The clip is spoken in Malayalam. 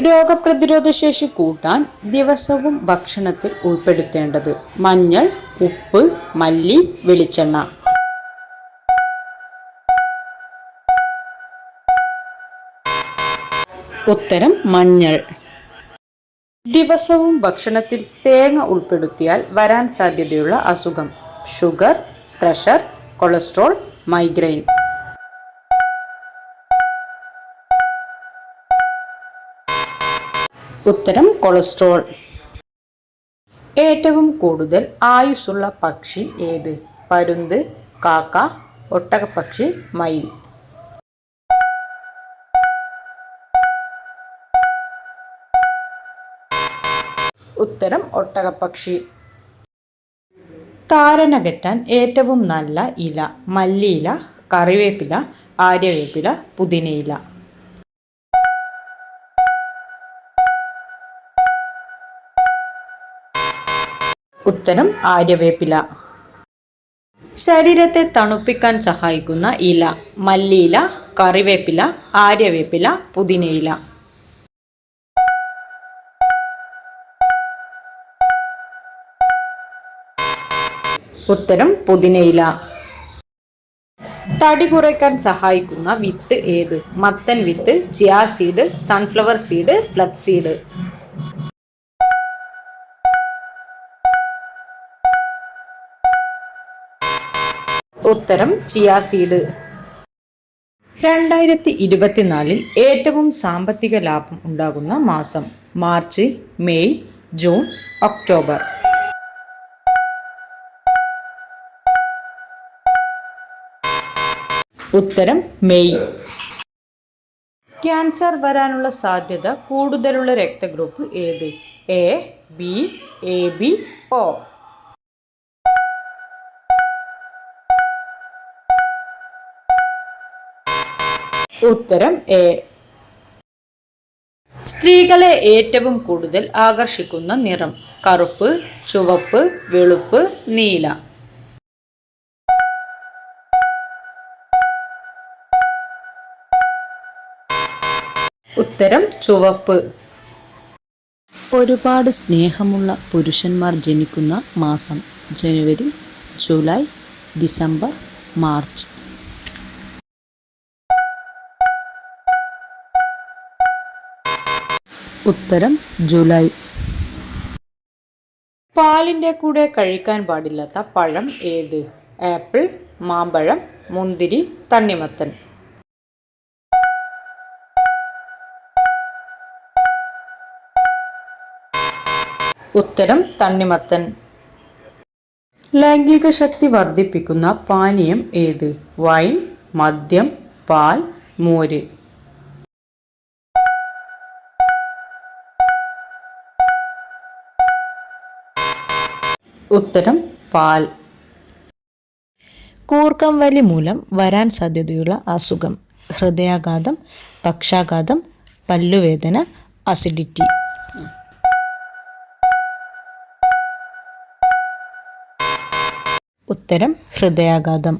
രോഗപ്രതിരോധ ശേഷി കൂട്ടാൻ ദിവസവും ഭക്ഷണത്തിൽ ഉൾപ്പെടുത്തേണ്ടത് മഞ്ഞൾ ഉപ്പ് മല്ലി വെളിച്ചെണ്ണ. ഉത്തരം മഞ്ഞൾ. ദിവസവും ഭക്ഷണത്തിൽ തേങ്ങ ഉൾപ്പെടുത്തിയാൽ വരാൻ സാധ്യതയുള്ള അസുഖം. ഷുഗർ പ്രഷർ കൊളസ്ട്രോൾ മൈഗ്രെയിൻ ഉത്തരം കൊളസ്ട്രോൾ. ഏറ്റവും കൂടുതൽ ആയുസ്സുള്ള പക്ഷി ഏത്? പരുന്ത് കാക്ക ഒട്ടകപ്പക്ഷി മയിൽ. ഉത്തരം ഒട്ടകപ്പക്ഷി. താരനകറ്റാൻ ഏറ്റവും നല്ല ഇല മല്ലിയില കറിവേപ്പില ആര്യവേപ്പില പുതിനയില. ഉത്തരം ആര്യവേപ്പില. ശരീരത്തെ തണുപ്പിക്കാൻ സഹായിക്കുന്ന ഇല മല്ലിയില കറിവേപ്പില ആര്യവേപ്പില പുതിനയില. ഉത്തരം പുതിനയില. തടി കുറയ്ക്കാൻ സഹായിക്കുന്ന വിത്ത് ഏത്? മത്തൻ വിത്ത് chia seed sunflower seed flax seed ഉത്തരം ചിയാ സീഡ്. രണ്ടായിരത്തി ഇരുപത്തിനാലിൽ ഏറ്റവും സാമ്പത്തിക ലാഭം ഉണ്ടാകുന്ന മാസം മാർച്ച് മെയ് ജൂൺ ഒക്ടോബർ. ഉത്തരം മെയ്. ക്യാൻസർ വരാനുള്ള സാധ്യത കൂടുതലുള്ള രക്തഗ്രൂപ്പ് ഏത്? A B A B O. ഉത്തരം എ. സ്ത്രീകളെ ഏറ്റവും കൂടുതൽ ആകർഷിക്കുന്ന നിറം കറുപ്പ് ചുവപ്പ് വെളുപ്പ് നീല. ഉത്തരം ചുവപ്പ്. ഒരുപാട് സ്നേഹമുള്ള പുരുഷന്മാർ ജനിക്കുന്ന മാസം ജനുവരി ജൂലൈ ഡിസംബർ മാർച്ച്. ഉത്തരം ജൂലൈ. പാലിന്റെ കൂടെ കഴിക്കാൻ പാടില്ലാത്ത പഴം ഏത്? ആപ്പിൾ മാമ്പഴം മുന്തിരി തണ്ണിമത്തൻ. ഉത്തരം തണ്ണിമത്തൻ. ലൈംഗിക ശക്തി വർദ്ധിപ്പിക്കുന്ന പാനീയം ഏത്? വൈൻ മദ്യം പാൽ മോര്. ഉത്തരം പാൽ. കൂർക്കം വലി മൂലം വരാൻ സാധ്യതയുള്ള അസുഖം. ഹൃദയാഘാതം പക്ഷാഘാതം പല്ലുവേദന അസിഡിറ്റി ഉത്തരം ഹൃദയാഘാതം.